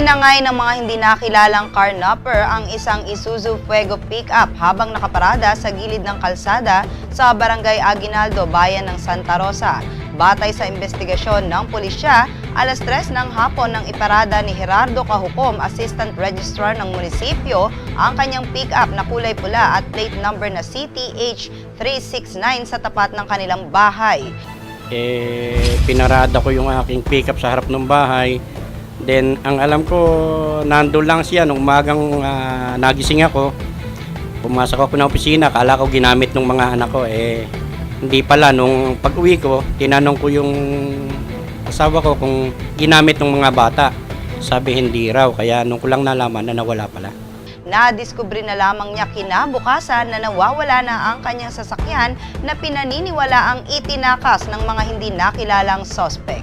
Tinangay ng mga hindi nakilalang carnapper ang isang Isuzu Fuego pickup habang nakaparada sa gilid ng kalsada sa Barangay Aguinaldo, bayan ng Santa Rosa. Batay sa investigasyon ng pulisya, alas 3 ng hapon nang iparada ni Gerardo Cahucom, Assistant Registrar ng munisipyo, ang kanyang pickup na kulay pula at plate number na CTH369 sa tapat ng kanilang bahay. eh, pinarada ko yung aking pickup sa harap ng bahay. Then, ang alam ko, nandun lang siya nung umagang ah, nagising ako. Pumasok ako ng opisina, kala ko ginamit ng mga anak ko. Eh, hindi pala. Nung pag-uwi ko, tinanong ko yung asawa ko kung ginamit ng mga bata. Sabi hindi raw, kaya nung ko lang nalaman na nawala pala. Nadiskubre na lamang niya kinabukasan na nawawala na ang kanyang sasakyan na pinaniniwala ang itinakas ng mga hindi nakilalang sospek.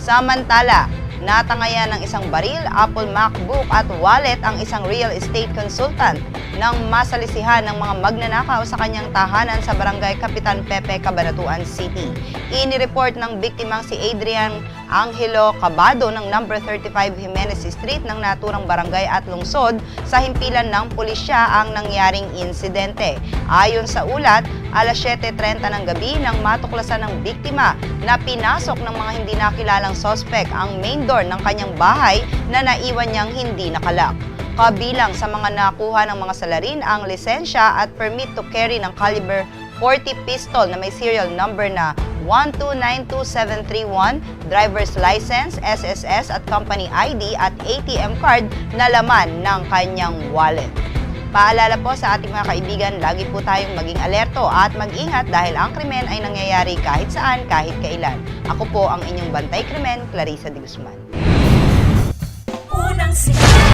Samantala, natangayan ng isang baril, Apple MacBook at wallet ang isang real estate consultant nang masalisihan ng mga magnanakaw sa kanyang tahanan sa barangay Kapitan Pepe, Cabanatuan City. Inireport ng biktimang si Adrian Angelo Cabado ng number 35 Jimenez Street ng naturang barangay at lungsod sa himpilan ng pulisya ang nangyaring insidente. Ayon sa ulat, alas 7.30 ng gabi nang matuklasan ng biktima na pinasok ng mga hindi nakilalang sospek ang main door ng kanyang bahay na naiwan niyang hindi nakalak. Kabilang sa mga nakuha ng mga salarin ang lisensya at permit to carry ng caliber 40 pistol na may serial number na 1292731, driver's license, SSS at company ID at ATM card na laman ng kanyang wallet. Paalala po sa ating mga kaibigan, lagi po tayong maging alerto at mag-ingat dahil ang krimen ay nangyayari kahit saan, kahit kailan. Ako po ang inyong bantay krimen, Clarissa de Guzman.